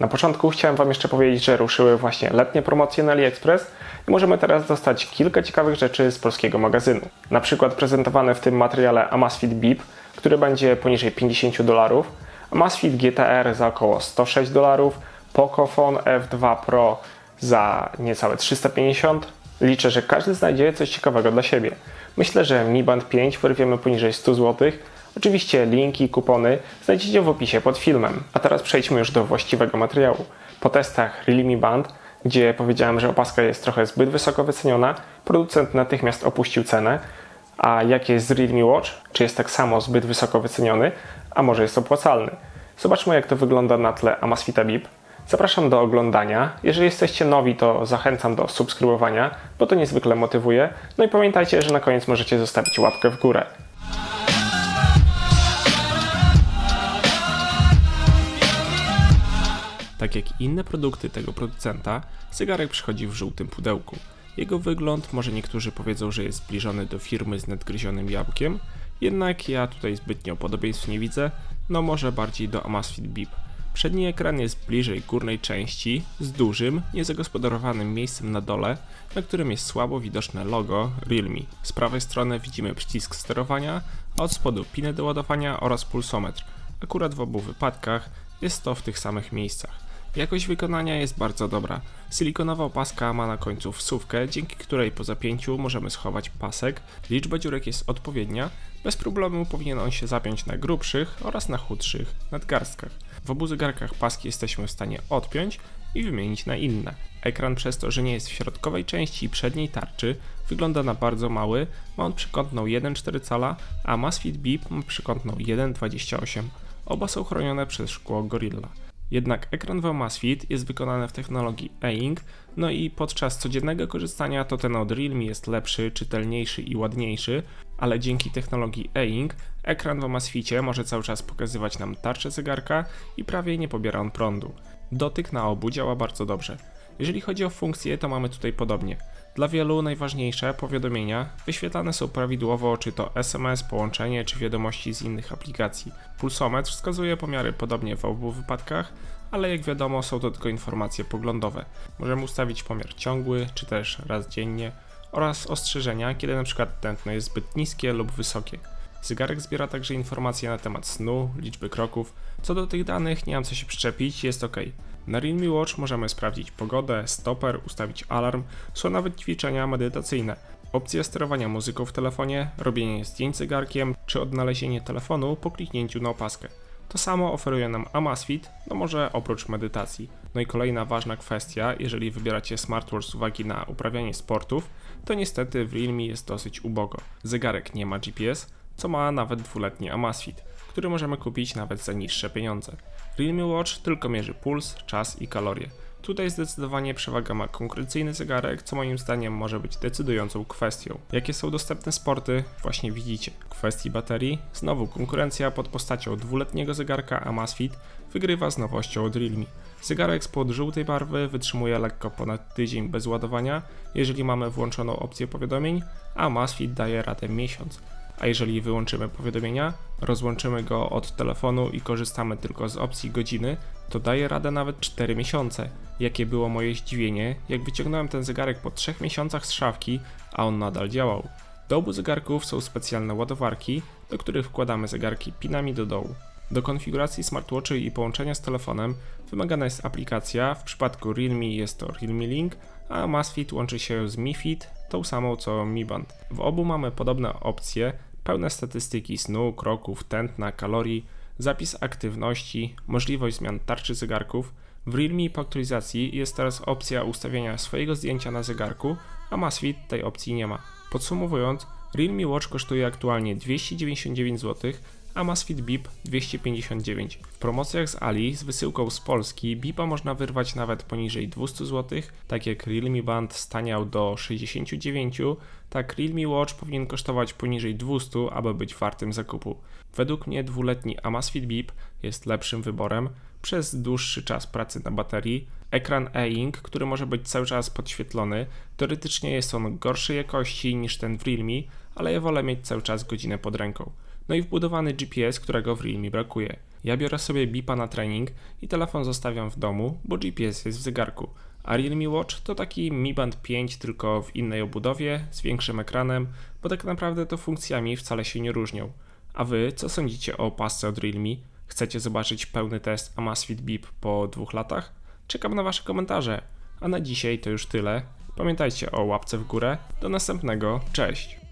Na początku chciałem Wam jeszcze powiedzieć, że ruszyły właśnie letnie promocje na AliExpress i możemy teraz dostać kilka ciekawych rzeczy z polskiego magazynu. Na przykład prezentowane w tym materiale Amazfit Bip, który będzie poniżej 50 dolarów, Amazfit GTR za około 106 dolarów, Pocophone F2 Pro za niecałe 350. Liczę, że każdy znajdzie coś ciekawego dla siebie. Myślę, że Mi Band 5 wyrwiemy poniżej 100 zł. Oczywiście linki, kupony znajdziecie w opisie pod filmem. A teraz przejdźmy już do właściwego materiału. Po testach Realme Band, gdzie powiedziałem, że opaska jest trochę zbyt wysoko wyceniona, producent natychmiast opuścił cenę. A jak jest z Realme Watch? Czy jest tak samo zbyt wysoko wyceniony? A może jest opłacalny? Zobaczmy jak to wygląda na tle Amazfita Bip. Zapraszam do oglądania. Jeżeli jesteście nowi, to zachęcam do subskrybowania, bo to niezwykle motywuje. No i pamiętajcie, że na koniec możecie zostawić łapkę w górę. Tak jak inne produkty tego producenta, zegarek przychodzi w żółtym pudełku. Jego wygląd może niektórzy powiedzą, że jest zbliżony do firmy z nadgryzionym jabłkiem, jednak ja tutaj zbytnio podobieństw nie widzę, no może bardziej do Amazfit Bip. Przedni ekran jest bliżej górnej części, z dużym, niezagospodarowanym miejscem na dole, na którym jest słabo widoczne logo Realme. Z prawej strony widzimy przycisk sterowania, a od spodu pinę do ładowania oraz pulsometr. Akurat w obu wypadkach jest to w tych samych miejscach. Jakość wykonania jest bardzo dobra. Silikonowa opaska ma na końcu wsówkę, dzięki której po zapięciu możemy schować pasek. Liczba dziurek jest odpowiednia, bez problemu powinien on się zapiąć na grubszych oraz na chudszych nadgarstkach. W obu zegarkach paski jesteśmy w stanie odpiąć i wymienić na inne. Ekran przez to, że nie jest w środkowej części przedniej tarczy, wygląda na bardzo mały, ma on przekątną 1,4 cala, a Amazfit Bip ma przekątną 1,28. Oba są chronione przez szkło Gorilla. Jednak ekran w Amazfit jest wykonany w technologii E-Ink, no i podczas codziennego korzystania to ten od Realme jest lepszy, czytelniejszy i ładniejszy, ale dzięki technologii E-Ink ekran w Amazficie może cały czas pokazywać nam tarczę zegarka i prawie nie pobiera on prądu. Dotyk na obu działa bardzo dobrze. Jeżeli chodzi o funkcje, to mamy tutaj podobnie. Dla wielu najważniejsze powiadomienia wyświetlane są prawidłowo, czy to SMS, połączenie, czy wiadomości z innych aplikacji. Pulsometr wskazuje pomiary podobnie w obu wypadkach, ale jak wiadomo są to tylko informacje poglądowe. Możemy ustawić pomiar ciągły, czy też raz dziennie oraz ostrzeżenia, kiedy np. tętno jest zbyt niskie lub wysokie. Zegarek zbiera także informacje na temat snu, liczby kroków. Co do tych danych nie mam co się przyczepić, jest ok. Na Realme Watch możemy sprawdzić pogodę, stoper, ustawić alarm, są nawet ćwiczenia medytacyjne. Opcja sterowania muzyką w telefonie, robienie zdjęć zegarkiem czy odnalezienie telefonu po kliknięciu na opaskę. To samo oferuje nam Amazfit, no może oprócz medytacji. No i kolejna ważna kwestia, jeżeli wybieracie smartwatch z uwagi na uprawianie sportów, to niestety w Realme jest dosyć ubogo. Zegarek nie ma GPS, co ma nawet dwuletni Amazfit, który możemy kupić nawet za niższe pieniądze. Realme Watch tylko mierzy puls, czas i kalorie. Tutaj zdecydowanie przewaga ma konkurencyjny zegarek, co moim zdaniem może być decydującą kwestią. Jakie są dostępne sporty? Właśnie widzicie. W kwestii baterii, znowu konkurencja pod postacią dwuletniego zegarka Amazfit wygrywa z nowością od Realme. Zegarek spod żółtej barwy wytrzymuje lekko ponad tydzień bez ładowania, jeżeli mamy włączoną opcję powiadomień, a Amazfit daje radę miesiąc a jeżeli wyłączymy powiadomienia, rozłączymy go od telefonu i korzystamy tylko z opcji godziny, to daje radę nawet 4 miesiące. Jakie było moje zdziwienie, jak wyciągnąłem ten zegarek po 3 miesiącach z szafki, a on nadal działał. Do obu zegarków są specjalne ładowarki, do których wkładamy zegarki pinami do dołu. Do konfiguracji smartwatchy i połączenia z telefonem wymagana jest aplikacja, w przypadku Realme jest to Realme Link, a Amazfit łączy się z Mi Fit, tą samą co Mi Band. W obu mamy podobne opcje, pełne statystyki snu, kroków, tętna, kalorii, zapis aktywności, możliwość zmian tarczy zegarków. W Realme po aktualizacji jest teraz opcja ustawienia swojego zdjęcia na zegarku, a Amazfit tej opcji nie ma. Podsumowując, Realme Watch kosztuje aktualnie 299 zł, Amazfit Bip 259. W promocjach z Ali z wysyłką z Polski Bipa można wyrwać nawet poniżej 200 zł, tak jak Realme Band staniał do 69, tak Realme Watch powinien kosztować poniżej 200, aby być wartym zakupu. Według mnie dwuletni Amazfit Bip jest lepszym wyborem przez dłuższy czas pracy na baterii. Ekran e-ink, który może być cały czas podświetlony, teoretycznie jest on gorszej jakości niż ten w Realme, ale ja wolę mieć cały czas godzinę pod ręką no i wbudowany GPS, którego w Realme brakuje. Ja biorę sobie Bipa na trening i telefon zostawiam w domu, bo GPS jest w zegarku. A Realme Watch to taki Mi Band 5, tylko w innej obudowie, z większym ekranem, bo tak naprawdę to funkcjami wcale się nie różnią. A wy, co sądzicie o pasce od Realme? Chcecie zobaczyć pełny test Amazfit Bip po dwóch latach? Czekam na wasze komentarze. A na dzisiaj to już tyle. Pamiętajcie o łapce w górę. Do następnego. Cześć!